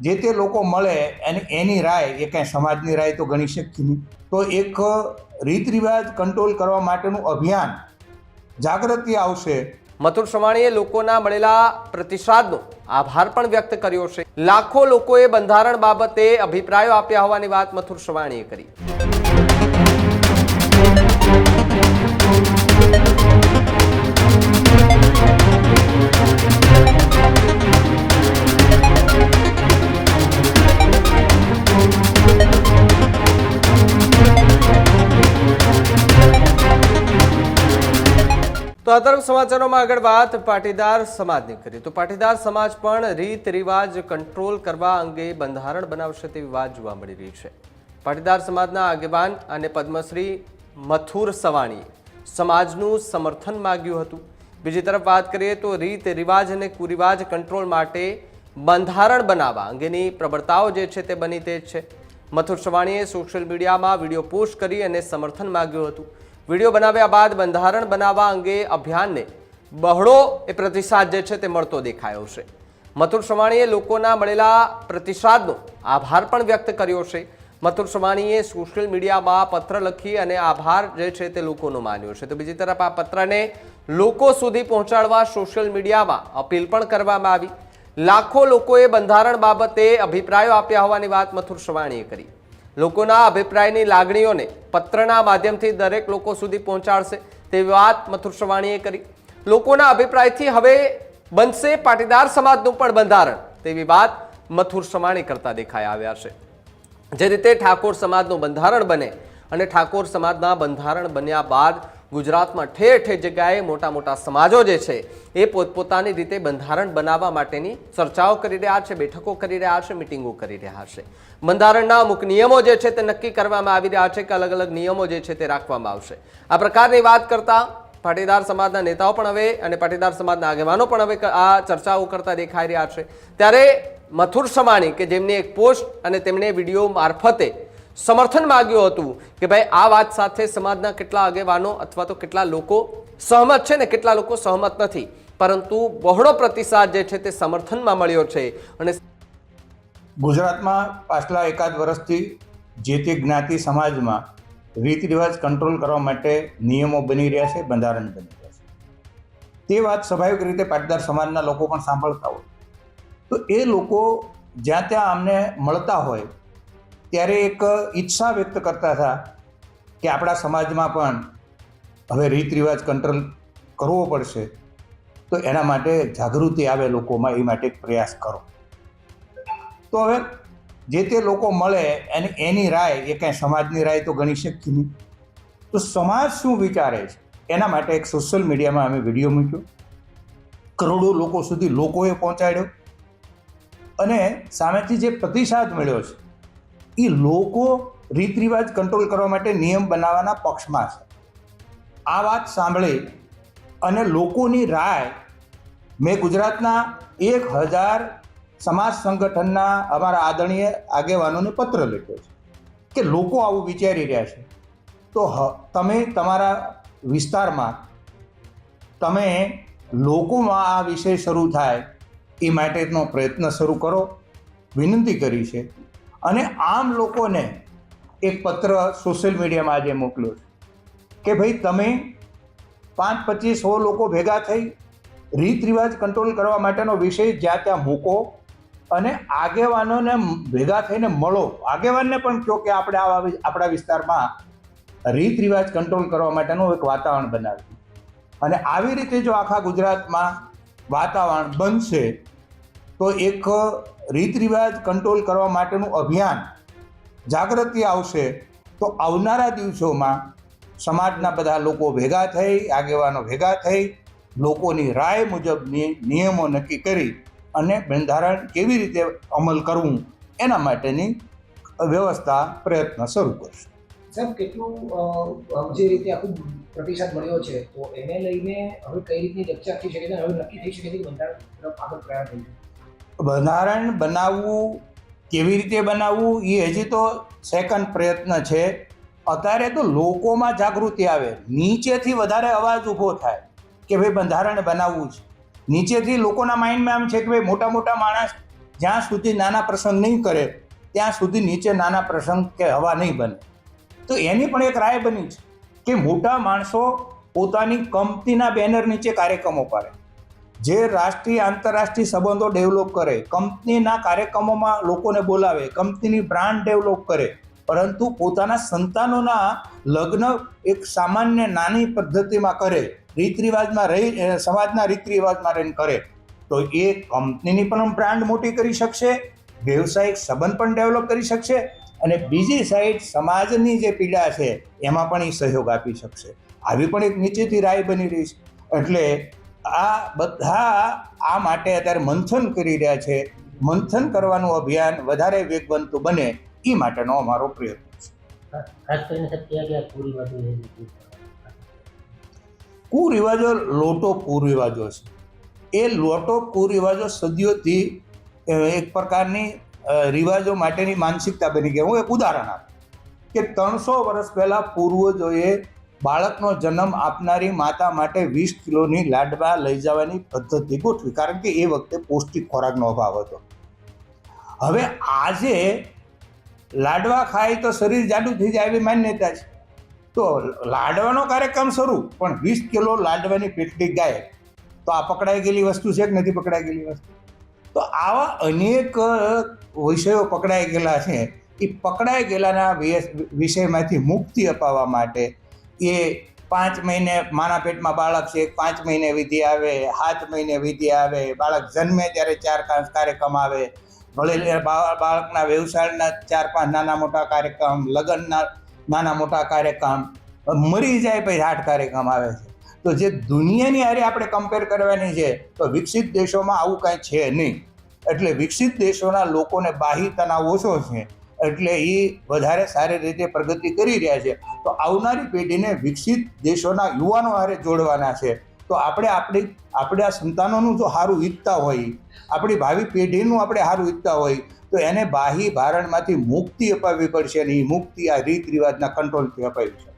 જે તે લોકો મળે અને એની રાય, એ કાંઈ સમાજની રાય તો ગણી શકીએ નહીં. તો એક રીત રિવાજ કંટ્રોલ કરવા માટેનું અભિયાન જાગૃતિ આવશે. મથુર સવાણીએ લોકોના મળેલા પ્રતિસાદનો આભાર પણ વ્યક્ત કર્યો છે. લાખો લોકોએ બંધારણ બાબતે અભિપ્રાયો આપ્યા હોવાની વાત મથુર સવાણીએ કરી. તો આ સમાચારોમાં આગળ વાત પાટીદાર સમાજની કરી તો પાટીદાર સમાજ પણ રીત રિવાજ કંટ્રોલ કરવા અંગે બંધારણ બનાવશે તેવી વાત જોવા મળી રહી છે. પાટીદાર સમાજના આગેવાન અને પદ્મશ્રી મથુર સવાણીએ સમાજનું સમર્થન માગ્યું હતું. બીજી તરફ વાત કરીએ તો રીત રિવાજ અને કુરિવાજ કંટ્રોલ માટે બંધારણ બનાવવા અંગેની પ્રબળતાઓ જે છે તે બની તે જ છે. મથુર સવાણીએ સોશિયલ મીડિયામાં વીડિયો પોસ્ટ કરી અને સમર્થન માગ્યું હતું. વીડિયો બનાવ્યા બાદ બંધારણ બનાવવા અંગે અભિયાનને બહોળો એ પ્રતિસાદ જે છે તે મળતો દેખાયો છે. મથુર સવાણીએ લોકોના મળેલા પ્રતિસાદનો આભાર પણ વ્યક્ત કર્યો છે. મથુર સવાણીએ સોશિયલ મીડિયામાં પત્ર લખી અને આભાર જે છે તે લોકોનો માન્યો છે. તો બીજી તરફ આ પત્રને લોકો સુધી પહોંચાડવા સોશિયલ મીડિયામાં અપીલ પણ કરવામાં આવી. લાખો લોકોએ બંધારણ બાબતે અભિપ્રાયો આપ્યા હોવાની વાત મથુર સવાણીએ કરી. લોકોના અભિપ્રાયની લાગણીઓને પત્રના માધ્યમથી દરેક લોકો સુધી પહોંચાડશે તેવી વાત મથુર સવાણીએ કરી. લોકોના અભિપ્રાયથી હવે બનશે પાટીદાર સમાજનું પણ બંધારણ તેવી વાત મથુર સવાણી કરતા દેખાઈ આવ્યા છે. જે રીતે ઠાકોર સમાજનું બંધારણ બને અને ઠાકોર સમાજના બંધારણ બન્યા બાદ ગુજરાતમાં ઠેર ઠેર જગ્યાએ મોટા મોટા સમાજો જે છે, એ પોતપોતાની રીતે બંધારણ બનાવવા માટેની ચર્ચાઓ કરી રહ્યા છે, બેઠકો કરી રહ્યા છે, મિટિંગો કરી રહ્યા છે. બંધારણના અમુક નિયમો જે છે તે નક્કી કરવામાં આવી રહ્યા છે કે અલગ અલગ નિયમો જે છે તે રાખવામાં આવશે. આ પ્રકારની વાત કરતા પાટીદાર સમાજના નેતાઓ પણ હવે અને પાટીદાર સમાજના આગેવાનો પણ હવે આ ચર્ચાઓ કરતા દેખાઈ રહ્યા છે. ત્યારે મથુર સમાણી કે જેમની એક પોસ્ટ અને તેમણે વીડિયો મારફતે સમર્થન માગ્યું હતું કે ભાઈ, આ વાત સાથે સમાજના કેટલા આગેવાનો અથવા તો કેટલા લોકો સહમત છે ને કેટલા લોકો સહમત નથી. પરંતુ બહોળો પ્રતિસાદ જે છે તે સમર્થનમાં મળ્યો છે અને ગુજરાતમાં પાછલા એકાદ વર્ષથી જે તે જ્ઞાતિ સમાજમાં રીત રિવાજ કંટ્રોલ કરવા માટે નિયમો બની રહ્યા છે, બંધારણ બની રહ્યા છે. તે વાત સ્વાભાવિક રીતે પાટીદાર સમાજના લોકો પણ સાંભળતા હોય. તો એ લોકો જ્યાં ત્યાં અમને મળતા હોય ત્યારે એક ઈચ્છા વ્યક્ત કરતા હતા કે આપણા સમાજમાં પણ હવે રીત રિવાજ કંટ્રોલ કરવો પડશે. તો એના માટે જાગૃતિ આવે લોકોમાં, એ માટે પ્રયાસ કરો. તો હવે જે તે લોકો મળે અને એની રાય, એ કાંઈ સમાજની રાય તો ગણી શકીએ નહીં. તો સમાજ શું વિચારે છે? એના માટે એક સોશિયલ મીડિયામાં અમે વીડિયો મૂક્યો. કરોડો લોકો સુધી લોકોએ પહોંચાડ્યો. અને સામેથી જે પ્રતિસાદ મળ્યો છે એ લોકો રીત રિવાજ કંટ્રોલ કરવા માટે નિયમ બનાવવાના પક્ષમાં છે. આ વાત સાંભળે અને લોકોની રાય મેં ગુજરાતના એક હજાર સમાજ સંગઠનના અમારા આદરણીય આગેવાનોને પત્ર લખ્યો છે કે લોકો આવું વિચારી રહ્યા છે. તો હ- તમે તમારા વિસ્તારમાં તમે લોકોમાં આ વિષય શરૂ થાય એ માટેનો પ્રયત્ન શરૂ કરો. વિનંતી કરી છે અને આમ લોકોને એક પત્ર સોશિયલ મીડિયામાં આજે મોકલ્યો છે કે ભાઈ તમે પાંચ પચીસ સો લોકો ભેગા થઈ રીત રિવાજ કંટ્રોલ કરવા માટેનો વિષય જ્યાં ત્યાં મૂકો અને આગેવાનોને ભેગા થઈને મળો. આગેવાનને પણ કહો કે આપણે આવા આપણા વિસ્તારમાં રીત રિવાજ કંટ્રોલ કરવા માટેનું એક વાતાવરણ બનાવ્યું. અને આવી રીતે જો આખા ગુજરાતમાં વાતાવરણ બનશે, તો એક રીત રિવાજ કંટ્રોલ કરવા માટેનું અભિયાન જાગૃતિ આવશે, તો આવનારા દિવસોમાં સમાજના બધા લોકો ભેગા થઈ, આગેવાનો ભેગા થઈ, લોકોની રાય મુજબની નિયમો નક્કી કરી અને બંધારણ કેવી રીતે અમલ કરવું એના માટેની વ્યવસ્થા પ્રયત્ન શરૂ કરશે. સાહેબ, કેટલું જે રીતે આખું પ્રતિસાદ મળ્યો છે, તો એને લઈને હવે કઈ રીતની ચર્ચા થઈ શકે છે હવે નક્કી થઈ શકે છે બંધારણ તરફ આગળ પ્રયાસ થઈ છે? બંધારણ બનાવવું, કેવી રીતે બનાવવું એ હજી તો સેકન્ડ પ્રયત્ન છે. અત્યારે તો લોકોમાં જાગૃતિ આવે. નીચેથી વધારે અવાજ ઊભો થાય કે ભાઈ બંધારણ બનાવવું છે. નીચેથી લોકોના માઇન્ડમાં એમ છે કે ભાઈ મોટા મોટા માણસ જ્યાં સુધી નાના પ્રસંગ નહીં કરે, ત્યાં સુધી નીચે નાના પ્રસંગ કે હવા નહીં બને. તો એની પણ એક રાય બની છે કે મોટા માણસો પોતાની કંપનીના બેનર નીચે કાર્યક્રમો કરે જે રાષ્ટ્રીય આંતરરાષ્ટ્રીય સંબંધો ડેવલપ કરે, કંપનીના કાર્યક્રમોમાં લોકોને બોલાવે, કંપનીની બ્રાન્ડ ડેવલપ કરે, પરંતુ પોતાના સંતાનોના લગ્ન એક સામાન્ય નાની પદ્ધતિમાં કરે રીત રિવાજમાં રહી સમાજના રીત રિવાજમાં રહીને કરે, તો એ કંપનીની પણ બ્રાન્ડ મોટી કરી શકશે, વ્યવસાયિક સંબંધ પણ ડેવલપ કરી શકશે અને બીજી સાઈડ સમાજની જે પીડા છે, એમાં પણ એ સહયોગ આપી શકશે. આવી પણ એક નીચેથી રાય બની રહી છે. એટલે આ બધા આ માટે અત્યારે મંથન કરી રહ્યા છે. મંથન કરવાનું અભિયાન વધારે વેગવંતું બને એ માટેનો અમારો પ્રયત્ન છે. ખાસ કરીને કુરિવાજો લોટો કુરિવાજો છે. એ લોટો કુરિવાજો સદીઓથી એક પ્રકારની રિવાજો માટેની માનસિકતા બની ગઈ. હું એક ઉદાહરણ આપું. કે ત્રણસો વર્ષ પહેલાં પૂર્વજોએ બાળકનો જન્મ આપનારી માતા માટે વીસ કિલોની લાડવા લઈ જવાની પદ્ધતિ ગોઠવી. કારણ કે એ વખતે પૌષ્ટિક ખોરાકનો અભાવ હતો. હવે આજે લાડવા ખાય તો શરીર જાડું થઈ જાય એવી માન્યતા છે. તો લાડવાનો કાર્યક્રમ શરૂ, પણ વીસ કિલો લાડવાની પેટલી ગાય, તો આ પકડાઈ ગયેલી વસ્તુ છે કે નથી પકડાઈ ગયેલી વસ્તુ? તો આવા અનેક વિષયો પકડાઈ ગયેલા છે. એ પકડાઈ ગયેલાના વિષયમાંથી મુક્તિ અપાવવા માટે એ પાંચ મહિને માના પેટમાં બાળક છે, પાંચ મહિને વિધિ આવે, સાત મહિને વિધિ આવે, બાળક જન્મે ત્યારે ચાર પાંચ કાર્યક્રમ આવે. ભલે બાળકના વ્યવસાયના ચાર પાંચ નાના મોટા કાર્યક્રમ, લગ્નના નાના મોટા કાર્યક્રમ, મરી જાય પછી આઠ કાર્યક્રમ આવે છે. તો જે દુનિયાની હારે આપણે કમ્પેર કરવાની છે, તો વિકસિત દેશોમાં આવું કાંઈ છે નહીં. એટલે વિકસિત દેશોના લોકોને બાહ્ય તણાવ ઓછો છે. એટલે એ વધારે સારી રીતે પ્રગતિ કરી રહ્યા છે. તો આવનારી પેઢીને વિકસિત દેશોના યુવાનો હારે જોડવાના છે. તો આપણે આપણી, આપણે આ સંતાનોનું જો સારું ઈચ્છતા હોય, આપણી ભાવિ પેઢીનું આપણે સારું ઈચ્છતા હોય, તો એને બાહ્ય ભારણમાંથી મુક્તિ અપાવવી પડશે અને એ મુક્તિ આ રીત રિવાજના કંટ્રોલથી અપાવી છે